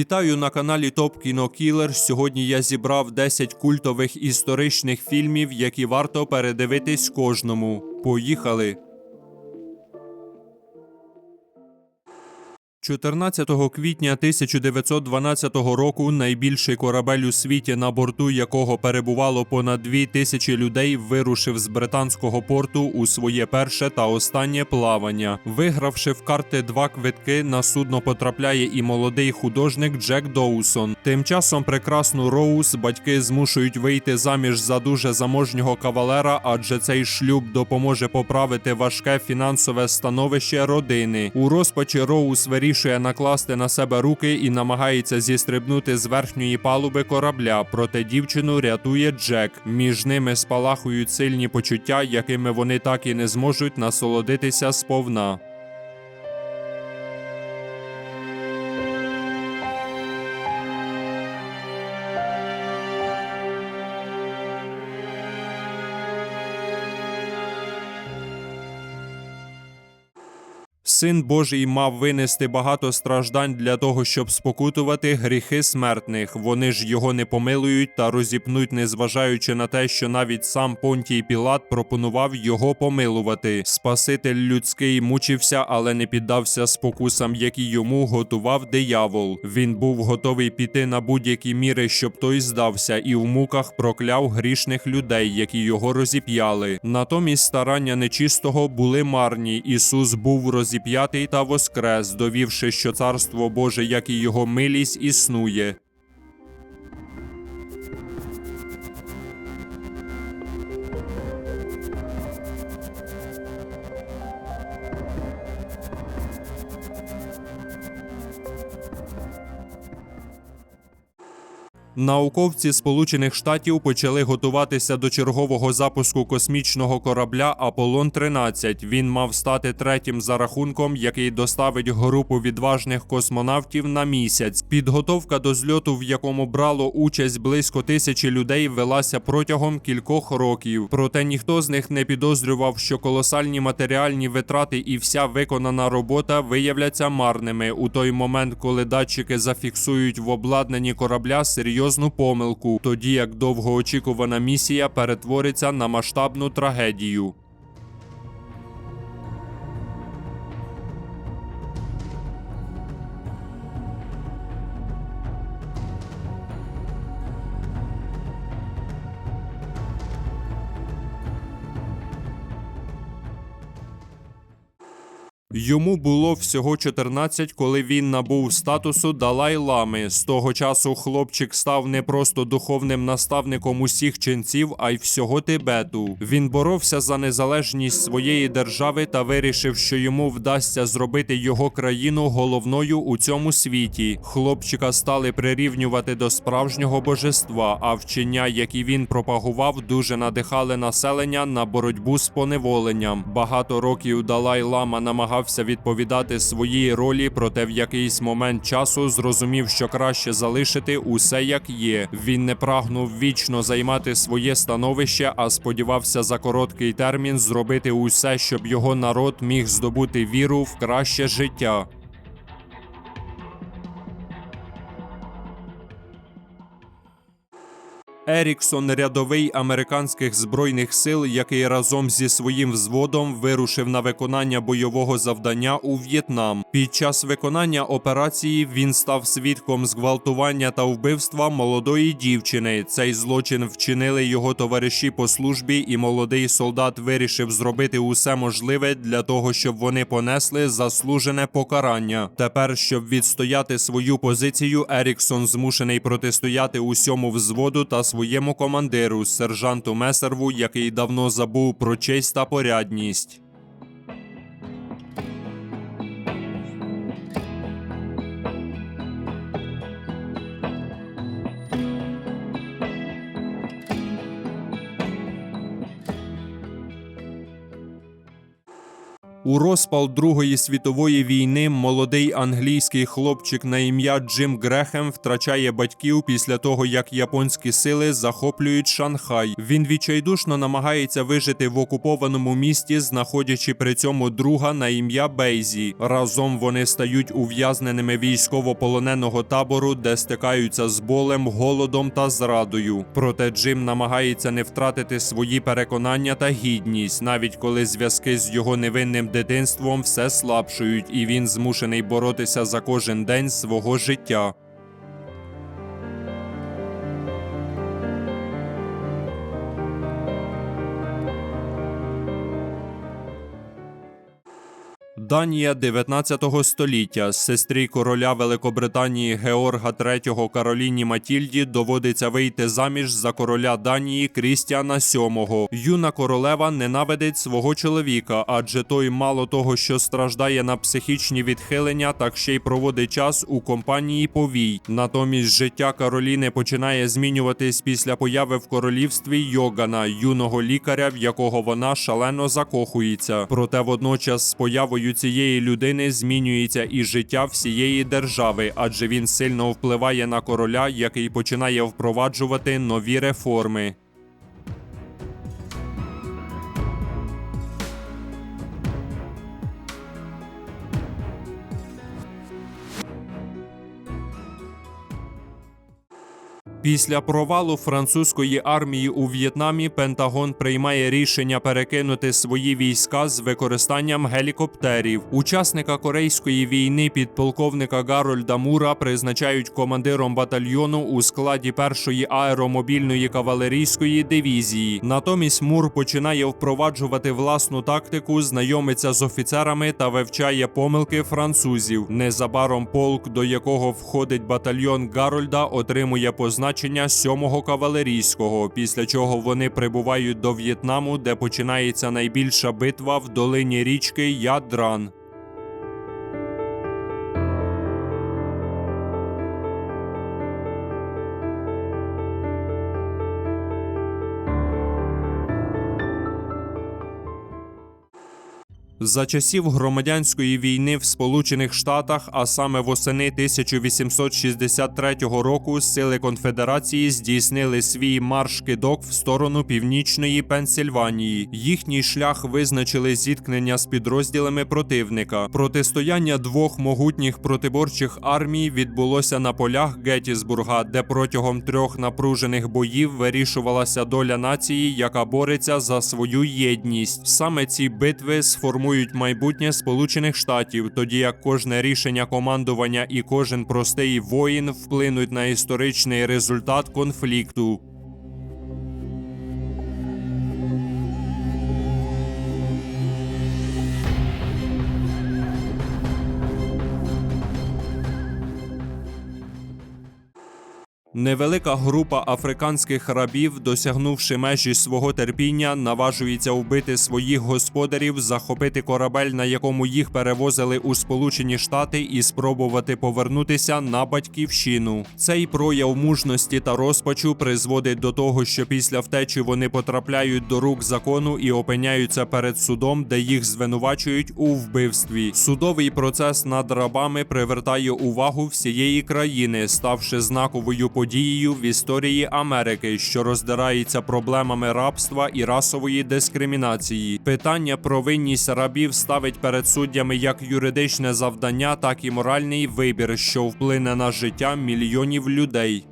Вітаю на каналі Топ Кіно Кілер. Сьогодні я зібрав 10 культових історичних фільмів, які варто передивитись кожному. Поїхали! 14 квітня 1912 року найбільший корабель у світі, на борту якого перебувало понад дві тисячі людей, вирушив з британського порту у своє перше та останнє плавання. Вигравши в карти два квитки, на судно потрапляє і молодий художник Джек Доусон. Тим часом прекрасну Роуз батьки змушують вийти заміж за дуже заможнього кавалера, адже цей шлюб допоможе поправити важке фінансове становище родини. У розпачі Роуз вирішує накласти на себе руки і намагається зістрибнути з верхньої палуби корабля. Проте дівчину рятує Джек. Між ними спалахують сильні почуття, якими вони так і не зможуть насолодитися сповна. Син Божий мав винести багато страждань для того, щоб спокутувати гріхи смертних. Вони ж його не помилують та розіпнуть, незважаючи на те, що навіть сам Понтій Пілат пропонував його помилувати. Спаситель людський мучився, але не піддався спокусам, які йому готував диявол. Він був готовий піти на будь-які міри, щоб той здався, і в муках прокляв грішних людей, які його розіп'яли. Натомість старання нечистого були марні. Ісус був розіп'ятий та воскрес, довівши, що царство Боже, як і його милість, існує. Науковці Сполучених Штатів почали готуватися до чергового запуску космічного корабля Аполлон 13 Він мав стати третім за рахунком, який доставить групу відважних космонавтів на місяць. Підготовка до зльоту, в якому брало участь близько тисячі людей, велася протягом кількох років. Проте ніхто з них не підозрював, що колосальні матеріальні витрати і вся виконана робота виявляться марними у той момент, коли датчики зафіксують в обладнанні корабля серйозну помилку, тоді як довгоочікувана місія перетвориться на масштабну трагедію. Йому було всього 14, коли він набув статусу Далай-лами. З того часу хлопчик став не просто духовним наставником усіх ченців, а й всього Тибету. Він боровся за незалежність своєї держави та вирішив, що йому вдасться зробити його країну головною у цьому світі. Хлопчика стали прирівнювати до справжнього божества, а вчення, які він пропагував, дуже надихали населення на боротьбу з поневоленням. Багато років Далай-лама намагався відповідати своїй ролі, проте в якийсь момент часу зрозумів, що краще залишити усе як є. Він не прагнув вічно займати своє становище, а сподівався за короткий термін зробити усе, щоб його народ міг здобути віру в краще життя. Еріксон рядовий американських збройних сил, який разом зі своїм взводом вирушив на виконання бойового завдання у В'єтнам. Під час виконання операції він став свідком зґвалтування та вбивства молодої дівчини. Цей злочин вчинили його товариші по службі, і молодий солдат вирішив зробити усе можливе для того, щоб вони понесли заслужене покарання. Тепер, щоб відстояти свою позицію, Еріксон змушений протистояти усьому взводу та своєму командиру, сержанту Месерву, який давно забув про честь та порядність. У розпал Другої світової війни молодий англійський хлопчик на ім'я Джим Грехем втрачає батьків після того, як японські сили захоплюють Шанхай. Він відчайдушно намагається вижити в окупованому місті, знаходячи при цьому друга на ім'я Бейзі. Разом вони стають ув'язненими військово-полоненого табору, де стикаються з болем, голодом та зрадою. Проте Джим намагається не втратити свої переконання та гідність, навіть коли зв'язки з його невинним дитинством все слабшують, і він змушений боротися за кожен день свого життя. Данія 19 століття сестрі короля Великобританії Георга III Кароліні Матільді доводиться вийти заміж за короля Данії Крістіана VII. Юна королева ненавидить свого чоловіка, адже той мало того, що страждає на психічні відхилення, так ще й проводить час у компанії повій. Натомість життя Кароліни починає змінюватись після появи в королівстві Йогана, юного лікаря, в якого вона шалено закохується. Проте водночас з появою цієї людини змінюється і життя всієї держави, адже він сильно впливає на короля, який починає впроваджувати нові реформи. Після провалу французької армії у В'єтнамі Пентагон приймає рішення перекинути свої війська з використанням гелікоптерів. Учасника корейської війни підполковника Гарольда Мура призначають командиром батальйону у складі першої аеромобільної кавалерійської дивізії. Натомість Мур починає впроваджувати власну тактику, знайомиться з офіцерами та вивчає помилки французів. Незабаром полк, до якого входить батальйон Гарольда, отримує позначення 7-го кавалерійського, після чого вони прибувають до В'єтнаму, де починається найбільша битва в долині річки Ядран. За часів громадянської війни в Сполучених Штатах, а саме восени 1863 року, сили конфедерації здійснили свій марш-кидок в сторону північної Пенсильванії. Їхній шлях визначили зіткнення з підрозділами противника. Протистояння двох могутніх протиборчих армій відбулося на полях Геттісбурга, де протягом трьох напружених боїв вирішувалася доля нації, яка бореться за свою єдність. Саме ці битви сформують майбутнє Сполучених Штатів, тоді як кожне рішення командування і кожен простий воїн вплинуть на історичний результат конфлікту. Невелика група африканських рабів, досягнувши межі свого терпіння, наважується вбити своїх господарів, захопити корабель, на якому їх перевозили у Сполучені Штати, і спробувати повернутися на батьківщину. Цей прояв мужності та розпачу призводить до того, що після втечі вони потрапляють до рук закону і опиняються перед судом, де їх звинувачують у вбивстві. Судовий процес над рабами привертає увагу всієї країни, ставши знаковою подією в історії Америки, що роздирається проблемами рабства і расової дискримінації. Питання про винність рабів ставить перед суддями як юридичне завдання, так і моральний вибір, що вплине на життя мільйонів людей.